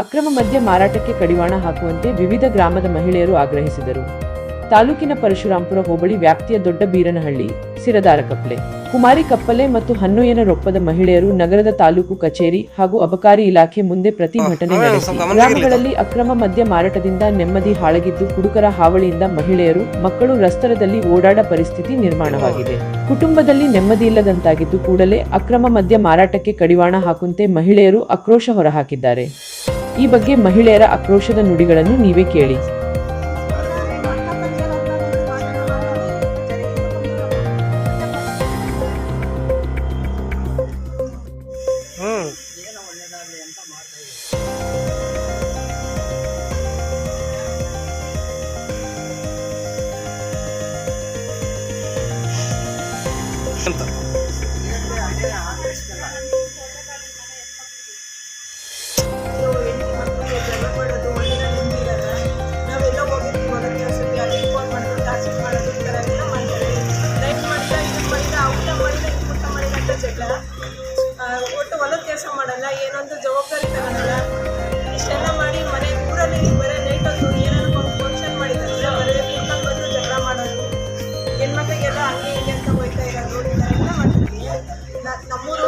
ಅಕ್ರಮ ಮದ್ಯ ಮಾರಾಟಕ್ಕೆ ಕಡಿವಾಣ ಹಾಕುವಂತೆ ವಿವಿಧ ಗ್ರಾಮದ ಮಹಿಳೆಯರು ಆಗ್ರಹಿಸಿದರು. ತಾಲೂಕಿನ ಪರಶುರಾಂಪುರ ಹೋಬಳಿ ವ್ಯಾಪ್ತಿಯ ದೊಡ್ಡ ಬೀರನಹಳ್ಳಿ ಸಿರದಾರ ಕಪ್ಪಲೆ. ಕುಮಾರಿ ಕಪ್ಪಲೆ ಮತ್ತು ಹನ್ನೊಯ್ಯನ ರೊಪ್ಪದ ಮಹಿಳೆಯರು ನಗರದ ತಾಲೂಕು ಕಚೇರಿ ಹಾಗೂ ಅಬಕಾರಿ ಇಲಾಖೆ ಮುಂದೆ ಪ್ರತಿಭಟನೆ ನಡೆಸಿ. ಗ್ರಾಮಗಳಲ್ಲಿ ಅಕ್ರಮ ಮದ್ಯ ಮಾರಾಟದಿಂದ ನೆಮ್ಮದಿ ಹಾಳಗಿದ್ದು ಕುಡುಕರ ಹಾವಳಿಯಿಂದ ಮಹಿಳೆಯರು ಮಕ್ಕಳು ರಸ್ತರದಲ್ಲಿ ಓಡಾಡ ಪರಿಸ್ಥಿತಿ ನಿರ್ಮಾಣವಾಗಿದೆ. ಕುಟುಂಬದಲ್ಲಿ ನೆಮ್ಮದಿ ಇಲ್ಲದಂತಾಗಿದ್ದು ಕೂಡಲೇ ಅಕ್ರಮ ಮದ್ಯ ಮಾರಾಟಕ್ಕೆ ಕಡಿವಾಣ ಹಾಕುವಂತೆ ಮಹಿಳೆಯರು ಆಕ್ರೋಶ ಹೊರಹಾಕಿದ್ದಾರೆ. ಈ ಬಗ್ಗೆ ಮಹಿಳೆಯರ ಆಕ್ರೋಶದ ನುಡಿಗಳನ್ನು ನೀವೇ ಕೇಳಿ. ಅಂತ ಒಟ್ಟು ಹೊಲದ ಕೆಲಸ ಮಾಡಲ್ಲ ಏನೊಂದು ಜವಾಬ್ದಾರಿ ತಗೊಳಲ್ಲ. ಇಷ್ಟೆಲ್ಲ ಮಾಡಿ ಮನೆ ಊರಲ್ಲಿ ಬರೀ ನೈಟ್ ಹೊತ್ತು ಏನಾದ್ರು ಒಂದು ಫಂಕ್ಷನ್ ಮಾಡಿದ್ರೆ ಬರೀ ಕುತ್ಕೊಂಡು ಬಂದು ಜಗಳ ಮಾಡೋದು. ಹೆಣ್ಮಕ್ಳಿಗೆಲ್ಲ ಹಂಗೆ ಹಿಂಗೆ ಅಂತ ಹೋಯ್ತಾ ಇರೋದು ಎಲ್ಲ ಮಾಡ್ತೀವಿ ನಮ್ಮೂರು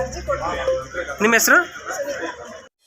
ಅರ್ಜಿ ಕೊಡ್ತೀವಿ ನಿಮ್ಮ ಹೆಸರು?